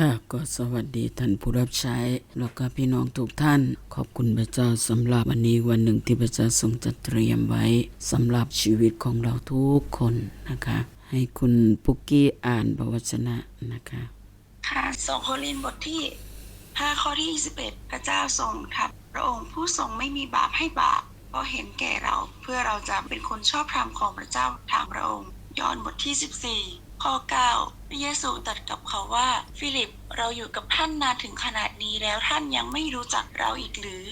ค่ะก็สวัสดีท่านผู้รับใช้แล้วก็พี่น้องทุกท่าน ขอบคุณพระเจ้าสำหรับวันนี้วันหนึ่งที่พระเจ้าทรงจัดเตรียมไว้สำหรับชีวิตของเราทุกคนนะคะ ให้คุณปุกกี้อ่านพระวจนะนะคะ ค่ะสองโครินบทที่ 5 ข้อที่ 21 พระเจ้าทรงทับพระองค์ผู้ทรงไม่มีบาปให้บาปเพราะเห็นแก่เราเพื่อเราจะเป็นคนชอบธรรมของพระเจ้าทางพระองค์ย้อนบทที่ 14 ข้อ 9 ระเยซูตรัสกับเขาว่า ฟิลิปเราอยู่กับท่านนานถึงขนาดนี้แล้วท่านยังไม่รู้จักเราอีกหรือ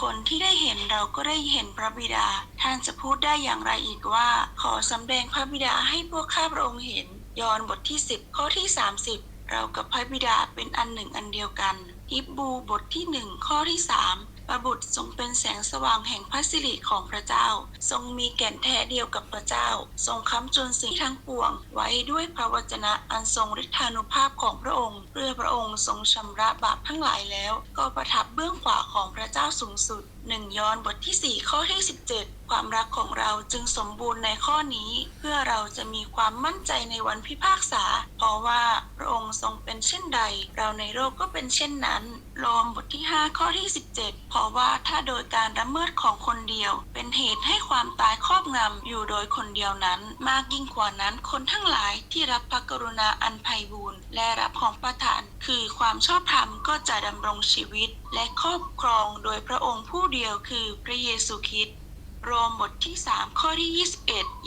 คนที่ได้เห็นเราก็ได้เห็นพระบิดา ท่านจะพูดได้อย่างไรอีกว่า ขอสำแดงพระบิดาให้พวกข้าพระองค์เห็น ยอห์นบทที่ 10 ข้อที่ 30 เรากับพระบิดาเป็นอันหนึ่งอันเดียวกัน ฮิบรูบทที่หนึ่งข้อที่สามพระบุตรทรงเป็นแสงสว่างแห่งพระสิริของพระเจ้า ทรงมีแก่นแท้เดียวกับพระเจ้า ทรงค้ำจุนสิ่งทั้งปวง ไว้ด้วยพระวจนะอันทรงฤทธานุภาพของพระองค์ เพื่อพระองค์ทรงชำระบาปทั้งหลายแล้ว ก็ประทับเบื้องขวาของพระเจ้าสูงสุดหนึ่งยอนบทที่ 4 ข้อที่ 17 ความรักของเราจึงสมบูรณ์ในข้อนี้ เพื่อเราจะมีความมั่นใจในวันพิพากษา เพราะว่าพระองค์ทรงเป็นเช่นใด เราในโลกก็เป็นเช่นนั้นโรมบทที่ 5 ข้อที่ 17 เพราะว่าถ้าโดยการละเมิดของคนเดียว เป็นเหตุให้ความตายครอบงำอยู่โดยคนเดียวนั้น มากยิ่งกว่านั้นคนทั้งหลายที่รับพระกรุณาอันไพบูรณ์และรับของประทาน คือความชอบธรรมก็จะดำรงชีวิต และครอบครองโดยพระองค์ผู้เดียวคือพระเยซูคริสต์โรมบทที่ 3 ข้อที่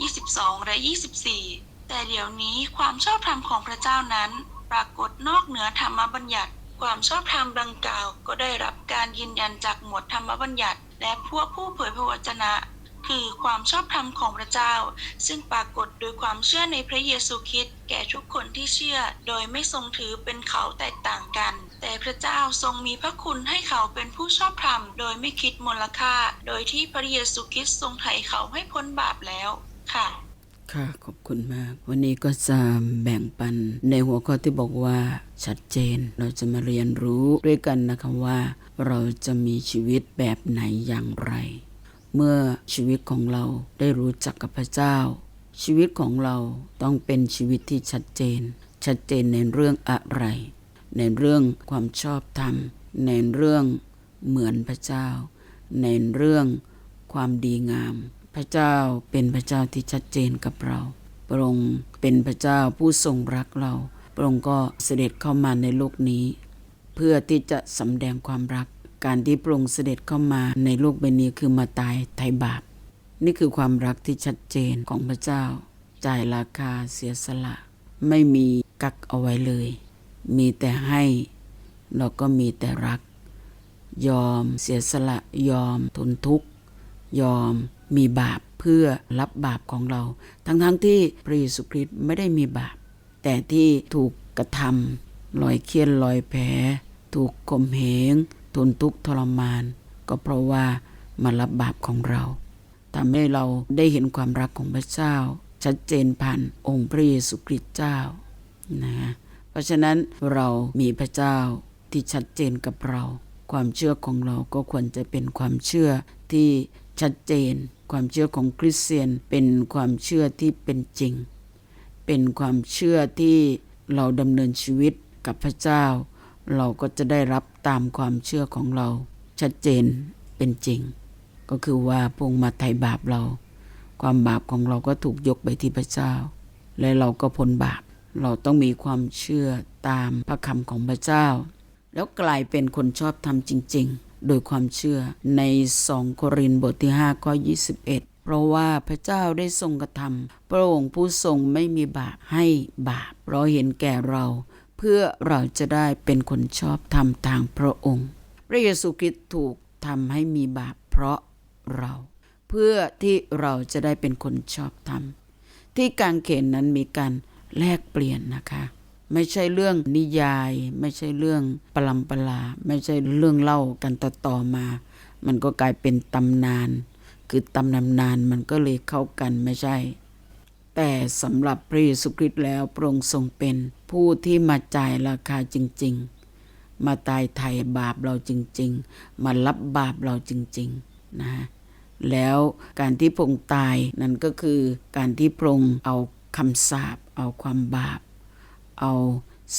21 22 และ 24 แต่เดี๋ยวนี้ความชอบธรรมของพระเจ้านั้น ปรากฏนอกเหนือธรรมบัญญัติ ความชอบธรรมดังกล่าว ก็ได้รับการยืนยันจากหมวดธรรมบัญญัติ และพวกผู้เผยพระวจนะ คือความชอบธรรมของพระเจ้า ซึ่งปรากฏโดยความเชื่อในพระเยซูคริสต์แก่ทุกคนที่เชื่อ โดยไม่ทรงถือเป็นเขาแตกต่างกัน แต่พระเจ้าทรงมีพระคุณให้เขาเป็นผู้ชอบธรรม โดยไม่คิดมูลค่า โดยที่พระเยซูคริสต์ทรงไถ่เขาให้พ้นบาปแล้วค่ะ ค่ะขอบคุณมาก วันนี้ก็จะแบ่งปันในหัวข้อที่บอกว่าชัดเจน เราจะมาเรียนรู้ด้วยกันนะคะว่า เราจะมีชีวิตแบบไหนอย่างไร เมื่อชีวิตของเราได้รู้จักกับพระเจ้า ชีวิตของเราต้องเป็นชีวิตที่ชัดเจน ชัดเจนในเรื่องอะไร ในเรื่องความชอบธรรม ในเรื่องเหมือนพระเจ้า ในเรื่องความดีงาม พระเจ้าเป็นพระเจ้าที่ชัดเจนกับเรา พระองค์เป็นพระเจ้าผู้ทรงรักเรา พระองค์ก็เสด็จเข้ามาในโลกนี้ เพื่อที่จะสำแดงความรัก การที่พระองค์เสด็จเข้ามาในโลกใบนี้คือมาตายไถ่บาป นี่คือความรักที่ชัดเจนของพระเจ้า จ่ายราคาเสียสละ ไม่มีกักเอาไว้เลย มีแต่ให้เราก็มีแต่รัก ยอมเสียสละยอมทนทุกข์ยอม มีบาปเพื่อรับบาปของเรา ทั้งๆทที่พระเยซูคริสต์ไม่ได้มีบาป แต่ที่ถูกกระทำลอยเคียนลอยแผล ถูกข่มเหงทนทุกข์ทรมาน ก็เพราะว่ามารับบาปของเราทำให้เราได้เห็นความรักของพระเจ้า ชัดเจนผ่านองค์พระเยซูคริสต์เจ้านะเพราะฉะนั้นเรามีพระเจ้าที่ชัดเจนกับเรา ความเชื่อของเราก็ควรจะเป็นความเชื่อที่ชัดเจน ความเชื่อของคริสเตียนเป็นความเชื่อที่เป็นจริง เป็นความเชื่อที่เราดำเนินชีวิตกับพระเจ้า เราก็จะได้รับตามความเชื่อของเรา ชัดเจนเป็นจริง ก็คือว่าพงมาไถ่บาปเรา ความบาปของเราก็ถูกยกไปที่พระเจ้า และเราก็พ้นบาป เราต้องมีความเชื่อตามพระคำของพระเจ้า แล้วกลายเป็นคนชอบธรรมจริง ๆ โดยความเชื่อใน 2 โครินธ์บทที่5ข้อ21 เพราะว่าพระเจ้าได้ทรงกระทำพระองค์ผู้ทรงไม่มีบาปให้บาปเราเห็นแก่เรา เพื่อเราจะได้เป็นคนชอบธรรมทางพระองค์ พระเยซูคริสต์ถูกทำให้มีบาปเพราะเรา เพื่อที่เราจะได้เป็นคนชอบธรรมที่กางเขนนั้นมีการแลกเปลี่ยนนะคะ ไม่ใช่เรื่องนิยาย ไม่ใช่เรื่องปลัมปลา ไม่ใช่เรื่องเล่ากันต่อต่อๆมา มันก็กลายเป็นตำนาน คือตำนานนานมันก็เลยเข้ากันไม่ใช่ แต่สำหรับพระเยซูคริสต์แล้วพระองค์ทรงเป็นผู้ที่มาจ่ายราคาจริง ๆ มาตายไถ่บาปเราจริง ๆ มารับบาปเราจริง ๆ นะฮะแล้วการที่พระองค์ตายนั่นก็คือการที่พระองค์เอาคำสาปเอาความบาป เอา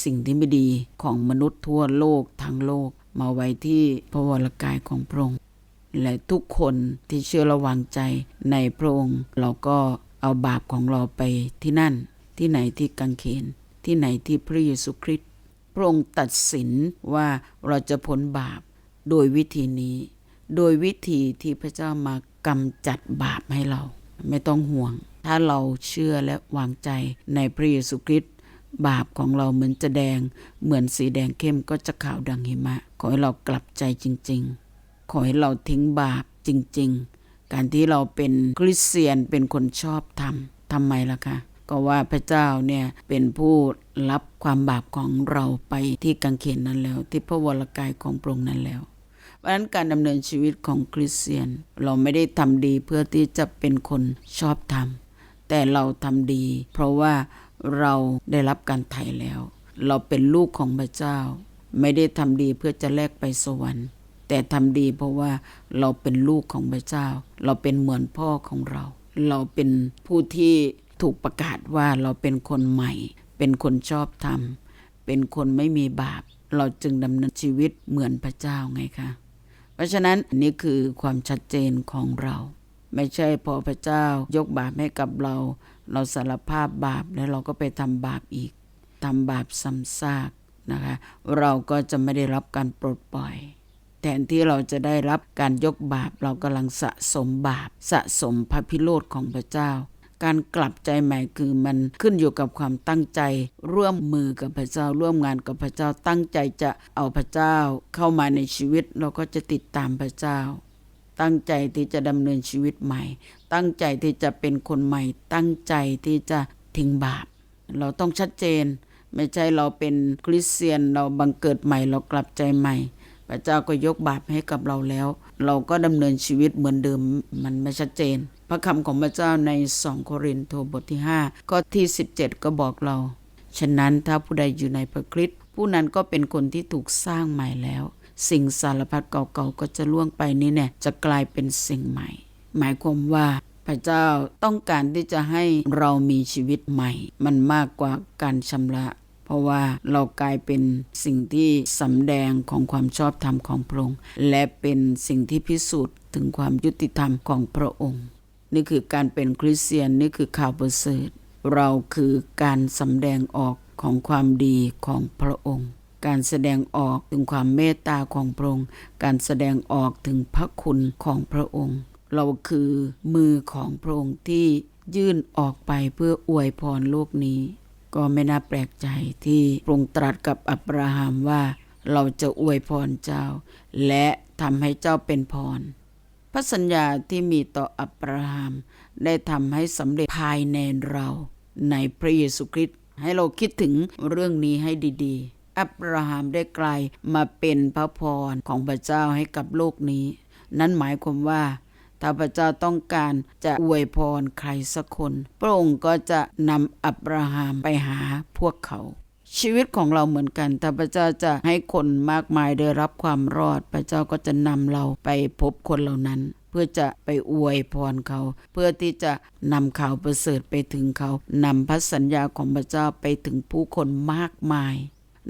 สิ่งที่ไม่ดีของมนุษย์ทั่วโลกทั้งโลก มาไว้ที่พระวรกายของพระองค์และทุกคนที่เชื่อระวางใจในพระองค์ เราก็เอาบาปของเราไปที่นั่น ที่ไหนที่กังเขน ที่ไหนที่พระเยซูคริสต์พระองค์ตัดสินว่าเราจะพ้นบาปโดยวิธีนี้ โดยวิธีที่พระเจ้ามากำจัดบาปให้เรา ไม่ต้องห่วง ถ้าเราเชื่อและวางใจในพระเยซูคริสต์ บาปของเราเหมือนจะแดง เหมือนสีแดงเข้มก็จะขาวดังหิมะ ขอให้เรากลับใจจริง ๆ ขอให้เราทิ้งบาปจริง ๆ การที่เราเป็นคริสเตียนเป็นคนชอบธรรมทำไมล่ะคะก็ว่าพระเจ้าเนี่ยเป็นผู้รับความบาปของเราไปที่กังเขนนั้นแล้ว ที่พระวรกายของพระองค์นั้นแล้วเพราะฉะนั้นการดำเนินชีวิตของคริสเตียน เราไม่ได้ทำดีเพื่อที่จะเป็นคนชอบธรรมแต่เราทำดี เพราะว่า เราได้รับการไถ่แล้ว เราเป็นลูกของพระเจ้า ไม่ได้ทำดีเพื่อจะแลกไปสวรรค์ แต่ทำดีเพราะว่าเราเป็นลูกของพระเจ้า เราเป็นเหมือนพ่อของเรา เราเป็นผู้ที่ถูกประกาศว่าเราเป็นคนใหม่ เป็นคนชอบธรรม เป็นคนไม่มีบาป เราจึงดำเนินชีวิตเหมือนพระเจ้าไงคะเพราะฉะนั้นนนี้คือความชัดเจนของเรา ไม่ใช่พอพระเจ้ายกบาปให้กับเรา เราสารภาพบาปแล้วเราก็ไปทำบาปอีกทำบาปซ้ำซากนะคะเราก็จะไม่ได้รับการปลดปล่อย แทนที่เราจะได้รับการยกบาปเรากำลังสะสมบาป สะสมพระพิโรธของพระเจ้า การกลับใจใหม่คือมันขึ้นอยู่กับความตั้งใจ ร่วมมือกับพระเจ้าร่วมงานกับพระเจ้าตั้งใจจะเอาพระเจ้าเข้ามาในชีวิตเราก็จะติดตามพระเจ้า ตั้งใจที่จะดำเนินชีวิตใหม่ ตั้งใจที่จะเป็นคนใหม่ ตั้งใจที่จะทิ้งบาป เราต้องชัดเจน ไม่ใช่เราเป็นคริสเตียนเราบังเกิดใหม่เรากลับใจใหม่ พระเจ้าก็ยกบาปให้กับเราแล้ว เราก็ดำเนินชีวิตเหมือนเดิมมันไม่ชัดเจน พระคำของพระเจ้าใน2โครินธ์บทที่5ข้อที่ 17 ก็บอกเรา ฉะนั้นถ้าผู้ใดอยู่ในพระคริสต์ผู้นั้นก็เป็นคนที่ถูกสร้างใหม่แล้ว สิ่งสารพัดเก่าๆก็จะล่วงไปนี่เนี่ยจะกลายเป็นสิ่งใหม่ หมายความว่าพระเจ้าต้องการที่จะให้เรามีชีวิตใหม่ มันมากกว่าการชำระ เพราะว่าเรากลายเป็นสิ่งที่สำแดงของความชอบธรรมของพระองค์ และเป็นสิ่งที่พิสูจน์ถึงความยุติธรรมของพระองค์ นี่คือการเป็นคริสเตียนนี่คือข่าวประเสริฐเราคือการสำแดงออกของความดีของพระองค์ การแสดงออกถึงความเมตตาของพระองค์ การแสดงออกถึงพระคุณของพระองค์ เราคือมือของพระองค์ที่ยื่นออกไปเพื่ออวยพรโลกนี้ ก็ไม่น่าแปลกใจที่พระองค์ตรัสกับอับราฮัมว่า เราจะอวยพรเจ้า และทำให้เจ้าเป็นพร พระสัญญาที่มีต่ออับราฮัมได้ทำให้สำเร็จภายในเราในพระเยซูคริสต์ให้เราคิดถึงเรื่องนี้ให้ดี ๆ อับราฮัมได้กลายมาเป็นพระพรของพระเจ้าให้กับโลกนี้ นั่นหมายความว่าถ้าพระเจ้าต้องการจะอวยพรใครสักคน พระองค์ก็จะนำอับราฮัมไปหาพวกเขา ชีวิตของเราเหมือนกัน ถ้าพระเจ้าจะให้คนมากมายได้รับความรอด พระเจ้าก็จะนำเราไปพบคนเหล่านั้น เพื่อจะไปอวยพรเขา เพื่อที่จะนำข่าวประเสริฐไปถึงเขานำพระสัญญาของพระเจ้าไปถึงผู้คนมากมาย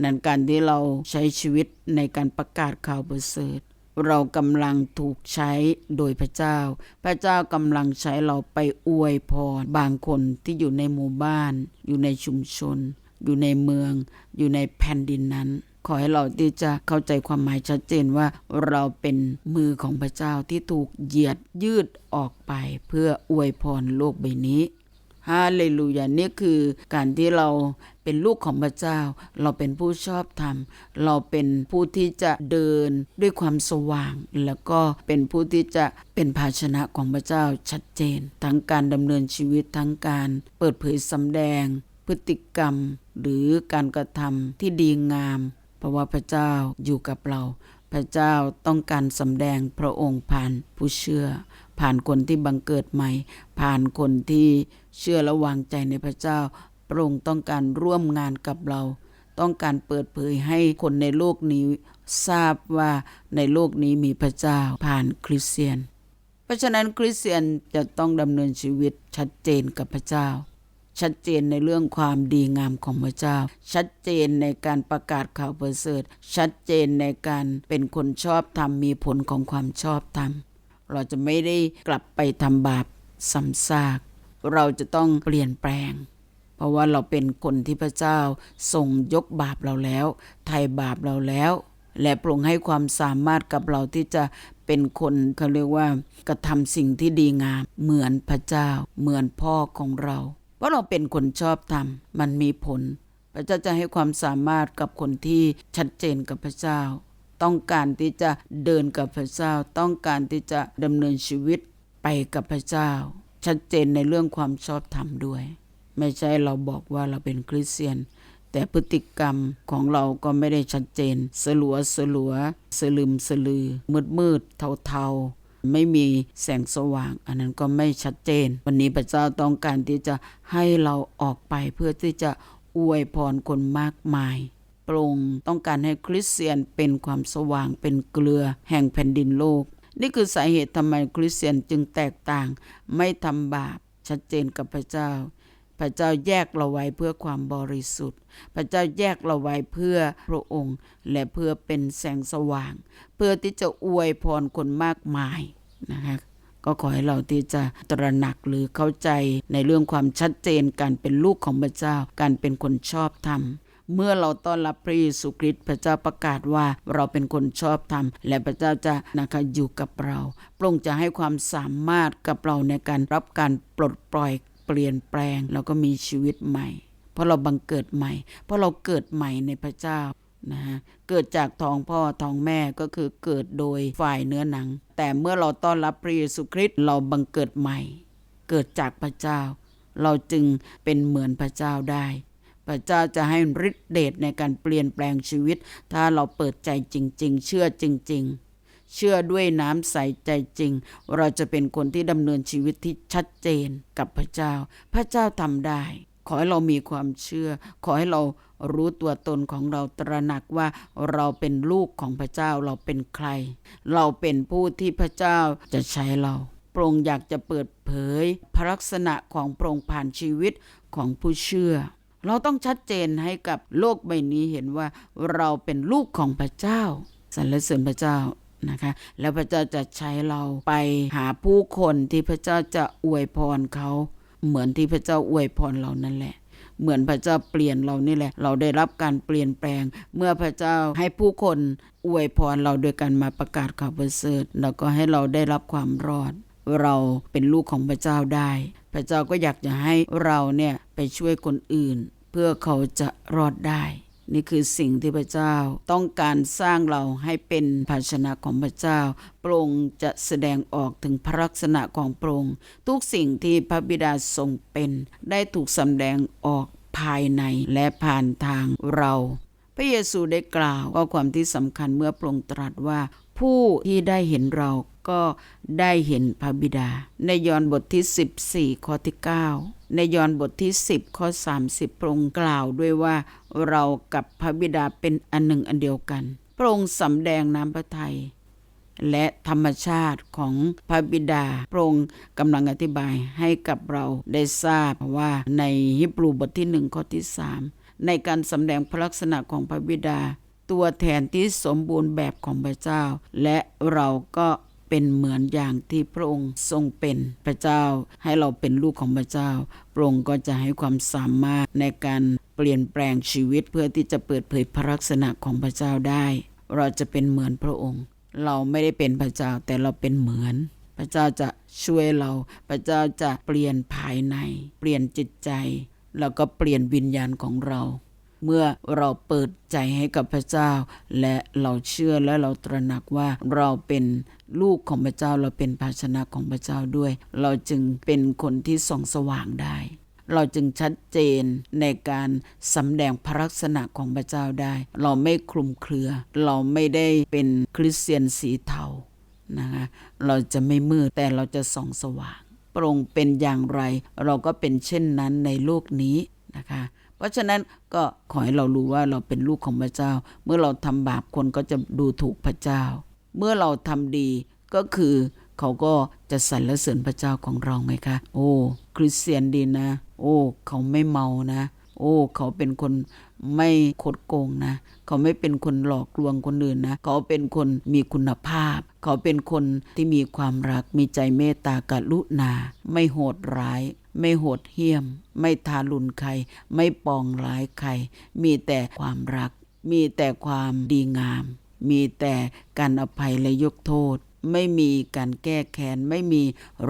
นั่นการที่เราใช้ชีวิตในการประกาศข่าวประเสริฐเรากำลังถูกใช้โดยพระเจ้า พระเจ้ากำลังใช้เราไปอวยพรบางคนที่อยู่ในหมู่บ้าน อยู่ในชุมชน อยู่ในเมือง อยู่ในแผ่นดินนั้น ขอให้เราที่จะเข้าใจความหมายชัดเจนว่าเราเป็นมือของพระเจ้าที่ถูกเหยียดยืดออกไป เพื่ออวยพรโลกใบนี้ ฮาเลลูยานี่คือการที่เราเป็นลูกของพระเจ้า เราเป็นผู้ชอบธรรม เราเป็นผู้ที่จะเดินด้วยความสว่าง แล้วก็เป็นผู้ที่จะเป็นภาชนะของพระเจ้าชัดเจน ทั้งการดำเนินชีวิตทั้งการเปิดเผยสำแดง พฤติกรรม หรือการกระทำที่ดีงาม เพราะว่าพระเจ้าอยู่กับเรา พระเจ้าต้องการสำแดงพระองค์ผ่านผู้เชื่อ ผ่านคนที่บังเกิดใหม่ ผ่านคนที่ เชื่อและวางใจในพระเจ้าพระองค์ต้องการร่วมงานกับเรา ต้องการเปิดเผยให้คนในโลกนี้ทราบว่าในโลกนี้มีพระเจ้าผ่านคริสเตียน เพราะฉะนั้นคริสเตียนจะต้องดำเนินชีวิตชัดเจนกับพระเจ้า ชัดเจนในเรื่องความดีงามของพระเจ้า ชัดเจนในการประกาศข่าวประเสริฐ ชัดเจนในการเป็นคนชอบธรรมมีผลของความชอบธรรม เราจะไม่ได้กลับไปทำบาปซ้ำซาก เราจะต้องเปลี่ยนแปลง เพราะว่าเราเป็นคนที่พระเจ้าทรงยกบาปเราแล้ว ไถ่บาปเราแล้ว และปรงให้ความสามารถกับเราที่จะเป็นคนเขาเรียกว่ากระทำสิ่งที่ดีงาม เหมือนพระเจ้า เหมือนพ่อของเรา เพราะเราเป็นคนชอบธรรมมันมีผล พระเจ้าจะให้ความสามารถกับคนที่ชัดเจนกับพระเจ้า ต้องการที่จะเดินกับพระเจ้า ต้องการที่จะดำเนินชีวิตไปกับพระเจ้า ชัดเจนในเรื่องความชอบธรรมด้วย ไม่ใช่เราบอกว่าเราเป็นคริสเตียน แต่พฤติกรรมของเราก็ไม่ได้ชัดเจน สลัวสลัวสลืมสลือ มืดมืดเทาเทาไม่มีแสงสว่าง อันนั้นก็ไม่ชัดเจน วันนี้พระเจ้าต้องการที่จะให้เราออกไปเพื่อที่จะอวยพรคนมากมายปรงต้องการให้คริสเตียนเป็นความสว่างเป็นเกลือแห่งแผ่นดินโลก นี่คือสาเหตุทำไมคริสเตียนจึงแตกต่าง ไม่ทำบาปชัดเจนกับพระเจ้า พระเจ้าแยกเราไว้เพื่อความบริสุทธิ์ พระเจ้าแยกเราไว้เพื่อพระองค์ และเพื่อเป็นแสงสว่าง เพื่อที่จะอวยพรคนมากมายนะคะก็ขอให้เราที่จะตระหนักหรือเข้าใจในเรื่องความชัดเจนการเป็นลูกของพระเจ้า การเป็นคนชอบธรรม เมื่อเราต้อนรับพระเยซูคริสต์พระเจ้าประกาศว่าเราเป็นคนชอบธรรม และพระเจ้าจะนะคะอยู่กับเราพระองค์จะให้ความสามารถกับเราในการรับการปลดปล่อยเปลี่ยนแปลง แล้วก็มีชีวิตใหม่ เพราะเราบังเกิดใหม่ เพราะเราเกิดใหม่ในพระเจ้านะฮะเกิดจากท้องพ่อท้องแม่ก็คือเกิดโดยฝ่ายเนื้อหนัง แต่เมื่อเราต้อนรับพระเยซูคริสต์เราบังเกิดใหม่ เกิดจากพระเจ้า เราจึงเป็นเหมือนพระเจ้าได้ พระเจ้าจะให้ฤทธิเดชในการเปลี่ยนแปลงชีวิต ถ้าเราเปิดใจจริง ๆ เชื่อจริง ๆเชื่อด้วยน้ำใสใจจริง เราจะเป็นคนที่ดำเนินชีวิตที่ชัดเจนกับพระเจ้า พระเจ้าทำได้ ขอให้เรามีความเชื่อ ขอให้เรารู้ตัวตนของเราตระหนักว่าเราเป็นลูกของพระเจ้าเราเป็นใคร เราเป็นผู้ที่พระเจ้าจะใช้เราพระองค์อยากจะเปิดเผยพระลักษณะของพระองค์ผ่านชีวิตของผู้เชื่อ เราต้องชัดเจนให้กับโลกใบนี้เห็นว่าเราเป็นลูกของพระเจ้าสรรเสริญพระเจ้านะคะแล้วพระเจ้าจะใช้เราไปหาผู้คนที่พระเจ้าจะอวยพรเขา เหมือนที่พระเจ้าอวยพรเรานั่นแหละ เหมือนพระเจ้าเปลี่ยนเรานี่แหละ เราได้รับการเปลี่ยนแปลง เมื่อพระเจ้าให้ผู้คนอวยพรเราโดยการมาประกาศข่าวประเสริฐแล้วก็ให้เราได้รับความรอด เราเป็นลูกของพระเจ้าได้ พระเจ้าก็อยากจะให้เราเนี่ยไปช่วยคนอื่น เพื่อเขาจะรอดได้ นี่คือสิ่งที่พระเจ้าต้องการสร้างเราให้เป็นภาชนะของพระเจ้าพระองค์จะแสดงออกถึงพระลักษณะของพระองค์ทุกสิ่งที่พระบิดาทรงเป็น ได้ถูกสำแดงออกภายในและผ่านทางเรา พระเยซูได้กล่าวข้อความที่สำคัญเมื่อพระองค์ตรัสว่า ผู้ที่ได้เห็นเราก็ได้เห็นพระบิดา ในยอห์นบทที่ 14ข้อที่ 9 ในยอห์นบทที่ 10 ข้อ 30 พระองค์กล่าวด้วยว่าเรากับพระบิดาเป็นอันหนึ่งอันเดียวกัน พระองค์สำแดงน้ำพระทัยและธรรมชาติของพระบิดาพระองค์กำลังอธิบายให้กับเราได้ทราบว่าในฮิบรูบทที่หนึ่งข้อที่สามในการสำแดงพระลักษณะของพระบิดา ตัวแทนที่สมบูรณ์แบบของพระเจ้า และเราก็ เป็นเหมือนอย่างที่พระองค์ทรงเป็นพระเจ้า ให้เราเป็นลูกของพระเจ้า พระองค์ก็จะให้ความสามารถในการเปลี่ยนแปลงชีวิตเพื่อที่จะเปิดเผยพระลักษณะของพระเจ้าได้ เราจะเป็นเหมือนพระองค์ เราไม่ได้เป็นพระเจ้าแต่เราเป็นเหมือน พระเจ้าจะช่วยเรา พระเจ้าจะเปลี่ยนภายใน เปลี่ยนจิตใจ แล้วก็เปลี่ยนวิญญาณของเรา เมื่อเราเปิดใจให้กับพระเจ้า และเราเชื่อและเราตระหนักว่าเราเป็นลูกของพระเจ้าเราเป็นภาชนะของพระเจ้าด้วย เราจึงเป็นคนที่ส่องสว่างได้ เราจึงชัดเจนในการสำแดงพระลักษณะของพระเจ้าได้ เราไม่คลุมเครือ เราไม่ได้เป็นคริสเตียนสีเทานะคะเราจะไม่มืดแต่เราจะส่องสว่างพระองค์เป็นอย่างไร เราก็เป็นเช่นนั้นในโลกนี้นะคะ เพราะฉะนั้นก็ขอให้เรารู้ว่าเราเป็นลูกของพระเจ้า เมื่อเราทำบาปคนก็จะดูถูกพระเจ้า เมื่อเราทำดีก็คือเขาก็จะสรรเสริญพระเจ้าของเราไหมคะ โอ้ คริสเตียนดีนะ โอ้ เขาไม่เมานะ โอ้ เขาเป็นคน ไม่คดโกงนะ เขาไม่เป็นคนหลอกลวงคนอื่นนะ เขาเป็นคนมีคุณภาพ เขาเป็นคนที่มีความรักมีใจเมตตากรุณา ไม่โหดร้าย ไม่โหดเหี้ยม ไม่ทารุณใคร ไม่ปองร้ายใคร มีแต่ความรัก มีแต่ความดีงาม มีแต่การอภัยและยกโทษ ไม่มีการแก้แค้น ไม่มี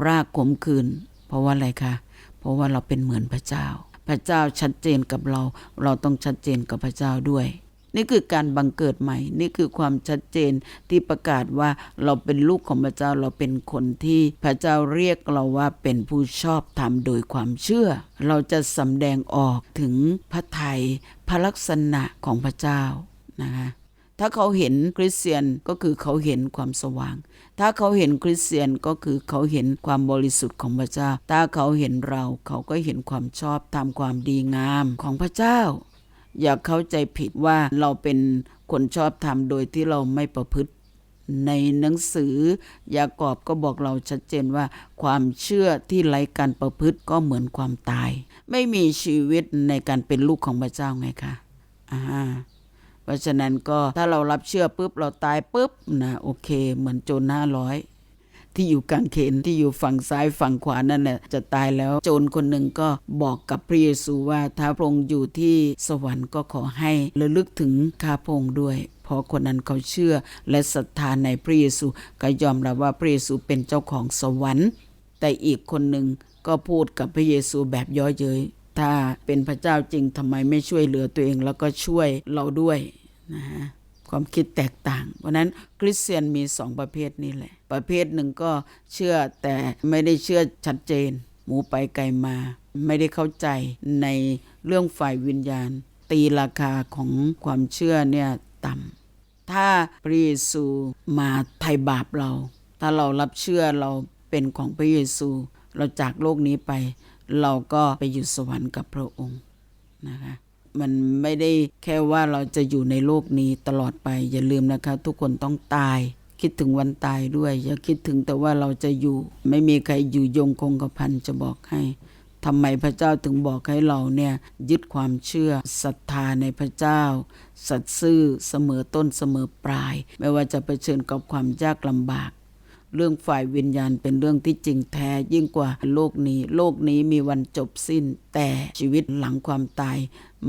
รากขมขื่นเพราะว่าอะไรคะ เพราะว่าเราเป็นเหมือนพระเจ้า พระเจ้าชัดเจนกับเรา เราต้องชัดเจนกับพระเจ้าด้วย นี่คือการบังเกิดใหม่ นี่คือความชัดเจนที่ประกาศว่าเราเป็นลูกของพระเจ้าเราเป็นคนที่พระเจ้าเรียกเราว่าเป็นผู้ชอบธรรมโดยความเชื่อ เราจะสำแดงออกถึงพระทัยพระลักษณะของพระเจ้านะคะ ถ้าเขาเห็นคริสเตียนก็คือเขาเห็นความสว่าง ถ้าเขาเห็นคริสเตียนก็คือเขาเห็นความบริสุทธิ์ของพระเจ้า ถ้าเขาเห็นเราเขาก็เห็นความชอบตามความดีงามของพระเจ้า อย่าเข้าใจผิดว่าเราเป็นคนชอบธรรมโดยที่เราไม่ประพฤติในหนังสือยากอบก็บอกเราชัดเจนว่า ความเชื่อที่ไร้การประพฤติก็เหมือนความตาย ไม่มีชีวิตในการเป็นลูกของพระเจ้าไงคะอ่า เพราะฉะนั้นก็ถ้าเรารับเชื่อปุ๊บเราตายปุ๊บนะโอเค เหมือนโจรห้าร้อยที่อยู่กลางเขนที่อยู่ฝั่งซ้ายฝั่งขวานั่นแหละจะตายแล้วโจรคนหนึ่งก็บอกกับพระเยซูว่าถ้าพระองค์อยู่ที่สวรรค์ก็ขอให้ระลึกถึงข้าพระองค์ด้วยเพราะคนนั้นเขาเชื่อและศรัทธาในพระเยซูก็ยอมรับว่าพระเยซูเป็นเจ้าของสวรรค์ แต่อีกคนหนึ่งก็พูดกับพระเยซูแบบย่อเย้ย ถ้าเป็นพระเจ้าจริงทำไมไม่ช่วยเหลือตัวเองแล้วก็ช่วยเราด้วยนะฮะความคิดแตกต่าง เพราะนั้นคริสเตียนมีสองประเภทนี่แหละ ประเภทหนึ่งก็เชื่อแต่ไม่ได้เชื่อชัดเจน หมูไปไกลมา ไม่ได้เข้าใจในเรื่องฝ่ายวิญญาณ ตีราคาของความเชื่อเนี่ยต่ำถ้าพระเยซูมาไถ่บาปเรา ถ้าเรารับเชื่อเราเป็นของพระเยซู เราจากโลกนี้ไป เราก็ไปอยู่สวรรค์กับพระองค์นะคะมันไม่ได้แค่ว่าเราจะอยู่ในโลกนี้ตลอดไป อย่าลืมนะคะ ทุกคนต้องตาย คิดถึงวันตายด้วย อย่าคิดถึงแต่ว่าเราจะอยู่ ไม่มีใครอยู่ยงคงกระพันจะบอกให้ทำไมพระเจ้าถึงบอกให้เราเนี่ยยึดความเชื่อศรัทธาในพระเจ้า สัตย์ซื่อเสมอต้นเสมอปลาย ไม่ว่าจะเผชิญกับความยากลำบาก เรื่องฝ่ายวิญญาณเป็นเรื่องที่จริงแท้ยิ่งกว่าโลกนี้ โลกนี้มีวันจบสิ้น แต่ชีวิตหลังความตาย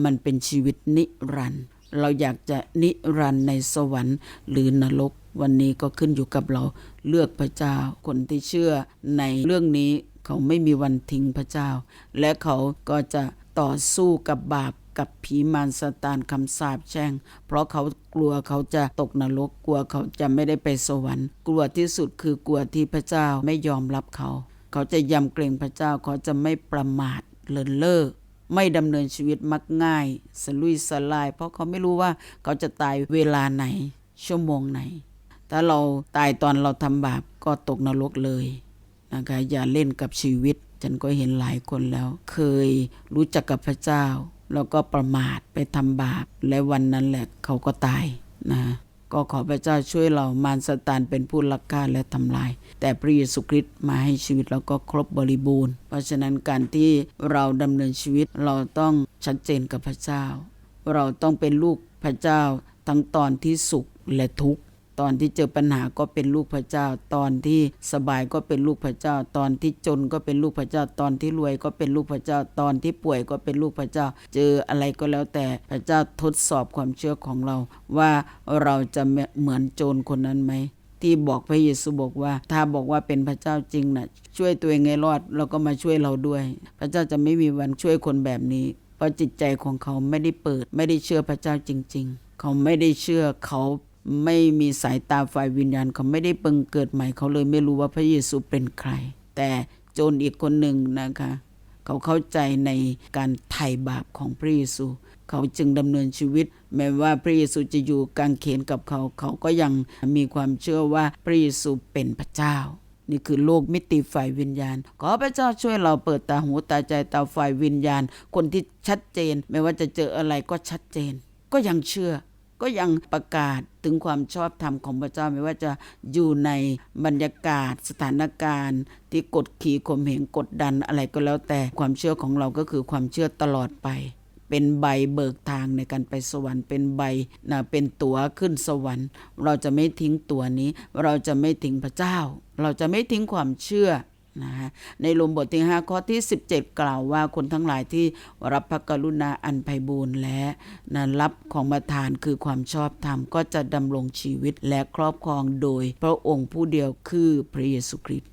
มันเป็นชีวิตนิรันดร์เราอยากจะนิรันดร์ในสวรรค์ หรือนรกวันนี้ก็ขึ้นอยู่กับเราเลือกพระเจ้าคนที่เชื่อในเรื่องนี้เขาไม่มีวันทิ้งพระเจ้า และเขาก็จะต่อสู้กับบาป กับผีมารซาตานคำสาปแช่ง เพราะเขากลัวเขาจะตกนรกกลัวเขาจะไม่ได้ไปสวรรค์ กลัวที่สุดคือกลัวที่พระเจ้าไม่ยอมรับเขา เขาจะยำเกรงพระเจ้าเขาจะไม่ประมาทเลินเล่อไม่ดำเนินชีวิตมักง่ายสลุยสลาย เพราะเขาไม่รู้ว่าเขาจะตายเวลาไหน ชั่วโมงไหน ถ้าเราตายตอนเราทำบาปก็ตกนรกเลยนะคะอย่าเล่นกับชีวิต ฉันก็เห็นหลายคนแล้ว เคยรู้จักกับพระเจ้า แล้วก็ประมาทไปทำบาป และวันนั้นแหละเขาก็ตายนะก็ขอพระเจ้าช่วยเรามารสตานเป็นผู้ลักฆ่าและทำลาย แต่พระเยซูคริสต์มาให้ชีวิตเราก็ครบบริบูรณ์ เพราะฉะนั้นการที่เราดำเนินชีวิตเราต้องชัดเจนกับพระเจ้า เราต้องเป็นลูกพระเจ้าทั้งตอนที่สุขและทุกข์ ตอนที่เจอปัญหาก็เป็นลูกพระเจ้า ตอนที่สบายก็เป็นลูกพระเจ้า ตอนที่จนก็เป็นลูกพระเจ้า ตอนที่รวยก็เป็นลูกพระเจ้า ตอนที่ป่วยก็เป็นลูกพระเจ้า เจออะไรก็แล้วแต่พระเจ้าทดสอบความเชื่อของเรา ว่าเราจะเหมือนโจรคนนั้นไหมที่บอกพระเยซูบอกว่า ถ้าบอกว่าเป็นพระเจ้าจริงนะ่ะช่วยตัวเองให้รอดเราก็มาช่วยเราด้วย พระเจ้าจะไม่มีวันช่วยคนแบบนี้เพราะจิตใจของเขาไม่ได้เปิด ไม่ได้เชื่อพระเจ้าจริง ๆ เขาไม่ได้เชื่อเขา ไม่มีสายตาฝ่ายวิญญาณเขาไม่ได้เปิงเกิดใหม่เขาเลยไม่รู้ว่าพระเยซูเป็นใคร แต่โจรอีกคนหนึ่งนะคะ เขาเข้าใจในการไถ่บาปของพระเยซู เขาจึงดำเนินชีวิต แม้ว่าพระเยซูจะอยู่กางเขนกับเขา เขาก็ยังมีความเชื่อว่าพระเยซูเป็นพระเจ้า นี่คือโลกมิติฝ่ายวิญญาณ ขอพระเจ้าช่วยเราเปิดตาหูตาใจตาฝ่ายวิญญาณ คนที่ชัดเจน ไม่ว่าจะเจออะไรก็ชัดเจน ก็ยังเชื่อ ก็ก็ยังประกาศถึงความชอบธรรมของพระเจ้าไม่ว่าจะอยู่ในบรรยากาศสถานการณ์ ที่กดขี่ข่มเหงกดดันอะไรก็แล้วแต่ความเชื่อของเราก็คือความเชื่อตลอดไป เป็นใบเบิกทางในการไปสวรรค์เป็นใบนะเป็นตั๋วขึ้นสวรรค์ เราจะไม่ทิ้งตัวนี้ เราจะไม่ทิ้งพระเจ้า เราจะไม่ทิ้งความเชื่อ นะฮะในโรมบทที่ 5 ข้อที่ 17 กล่าวว่าคนทั้งหลายที่รับพระกรุณาอันไพบูรณ์และนะรับของประทานคือความชอบธรรมก็จะดำรงชีวิตและครอบครองโดยพระองค์ผู้เดียวคือพระเยซูคริสต์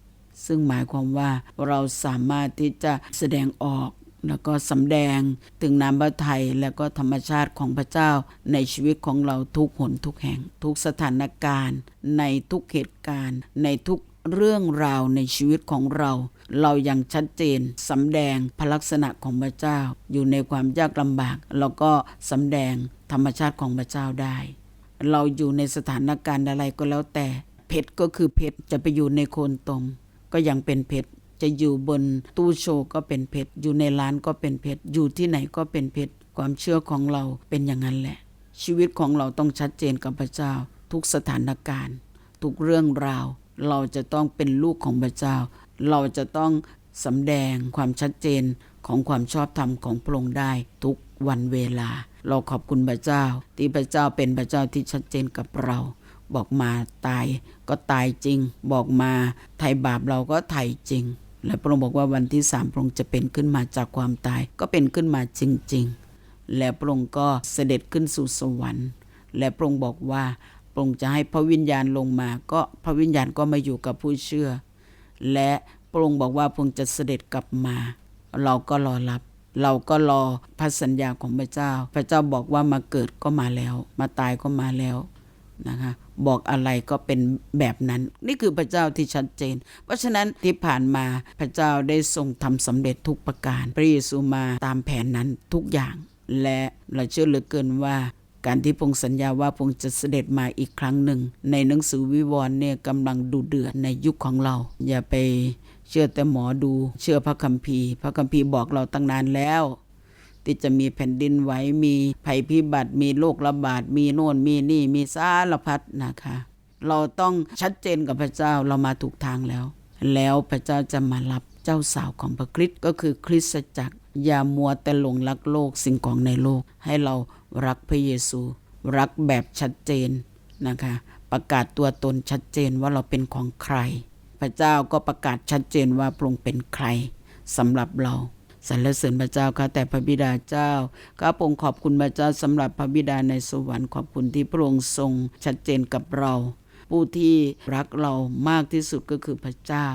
ซึ่งหมายความว่าเราสามารถที่จะแสดงออกแล้วก็สำแดงถึงน้ำพระทัยและก็ธรรมชาติของพระเจ้า ในชีวิตของเราทุกหนทุกแห่ง ทุกสถานการณ์ ในทุกเหตุการณ์ ในทุก เรื่องราวในชีวิตของเรา เรายังชัดเจนสำแดงพลักษณะของพระเจ้า อยู่ในความยากลำบากเราก็สำแดงธรรมชาติของพระเจ้าได้ เราอยู่ในสถานการณ์อะไรก็แล้วแต่ เพชรก็คือเพชรจะไปอยู่ในโคนตม ก็ยังเป็นเพชรจะอยู่บนตู้โชว์ก็เป็นเพชรอยู่ในร้านก็เป็นเพชรอยู่ที่ไหนก็เป็นเพชรความเชื่อของเราเป็นอย่างนั้นแหละ ชีวิตของเราต้องชัดเจนกับพระเจ้า ทุกสถานการณ์ ทุกเรื่องราว เราจะต้องเป็นลูกของพระเจ้า เราจะต้องสำแดงความชัดเจนของความชอบธรรมของพระองค์ได้ทุกวันเวลา เราขอบคุณพระเจ้า ที่พระเจ้าเป็นพระเจ้าที่ชัดเจนกับเรา บอกมาตายก็ตายจริง บอกมาไถ่บาปเราก็ไถ่จริง และพระองค์บอกว่าวันที่สามพระองค์จะเป็นขึ้นมาจากความตายก็เป็นขึ้นมาจริง ๆ และพระองค์ก็เสด็จขึ้นสู่สวรรค์ และพระองค์บอกว่า พระองค์จะให้พระวิญญาณลงมา ก็พระวิญญาณก็มาอยู่กับผู้เชื่อ และพระองค์บอกว่าพระองค์จะเสด็จกลับมา เราก็รอรับ เราก็รอพระสัญญาของพระเจ้า พระเจ้าบอกว่ามาเกิดก็มาแล้ว มาตายก็มาแล้วนะคะบอกอะไรก็เป็นแบบนั้น นี่คือพระเจ้าที่ชัดเจน เพราะฉะนั้นที่ผ่านมาพระเจ้าได้ทรงทำสำเร็จทุกประการ พระเยซูมาตามแผนนั้นทุกอย่าง และเราเชื่อเหลือเกินว่า การที่พงค์สัญญาว่าพงค์จะเสด็จมาอีกครั้งหนึ่ง ในหนังสือวิวรณ์เนี่ยกำลังดูเดือดในยุคของเรา อย่าไปเชื่อแต่หมอดู เชื่อพระคัมภีร์ พระคัมภีร์บอกเราตั้งนานแล้ว ที่จะมีแผ่นดินไหวมีภัยพิบัติ มีโรคระบาด มีโน่นมีนี่มีสารพัดนะคะ เราต้องชัดเจนกับพระเจ้าเรามาถูกทางแล้ว แล้วพระเจ้าจะมารับเจ้าสาวของพระคริสต์ก็คือคริสตจักรอย่ามัวแต่หลงรักโลกสิ่งของในโลกให้เรา รักพระเยซู รักแบบชัดเจนนะคะ ประกาศตัวตนชัดเจนว่าเราเป็นของใคร พระเจ้าก็ประกาศชัดเจนว่าพระองค์เป็นใครสำหรับเราสรรเสริญพระเจ้าค่ะแต่พระบิดาเจ้าข้าพรงขอบคุณพระเจ้าสำหรับพระบิดาในสวรรค์ขอบคุณที่พระองค์ทรงชัดเจนกับเรา ผู้ที่รักเรามากที่สุดก็คือพระเจ้า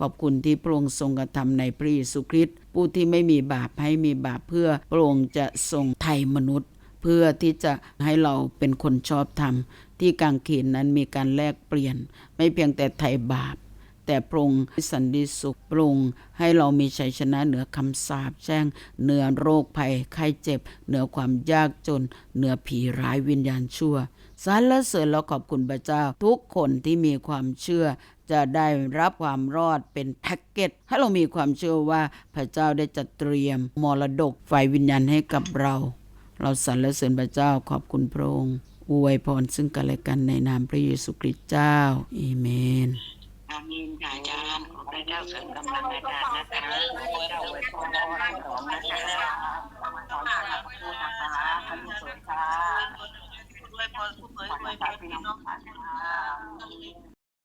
ขอบคุณที่พระองค์ทรงกระทำในพระเยซูคริสต์ผู้ที่ไม่มีบาปให้มีบาปเพื่อพระองค์จะทรงไถ่มนุษย์ เพื่อที่จะให้เราเป็นคนชอบธรรม ที่กางเขนนั้นมีการแลกเปลี่ยน ไม่เพียงแต่ไถ่บาป แต่พระองสันติสุขพระองให้เรามีชัยชนะเหนือคำสาปแช่งเหนือโรคภัยไข้เจ็บ เหนือความยากจน เหนือผีร้ายวิญญาณชั่วสรรเสริญและขอบคุณพระเจ้า ทุกคนที่มีความเชื่อ จะได้รับความรอดเป็นแพ็กเกจให้เรามีความเชื่อว่าพระเจ้าได้จัดเตรียมมรดกฝ่ายวิญญาณให้กับเรา เราสรรเสริญพระเจ้าขอบคุณพระองค์อวยพรซึ่งกันและกันในนามพระเยซูคริสต์เจ้าอาเมนอาเมนค่ะอาจารย์ขอพระเจ้าเสริมกำลังอาจารย์นะคะอวยพรอวยพรด้านล่างของนะคะขอพระเจ้านะคะท่านผู้ชมค่ะด้วยพรผู้เผยด้วยพรพี่น้องค่ะ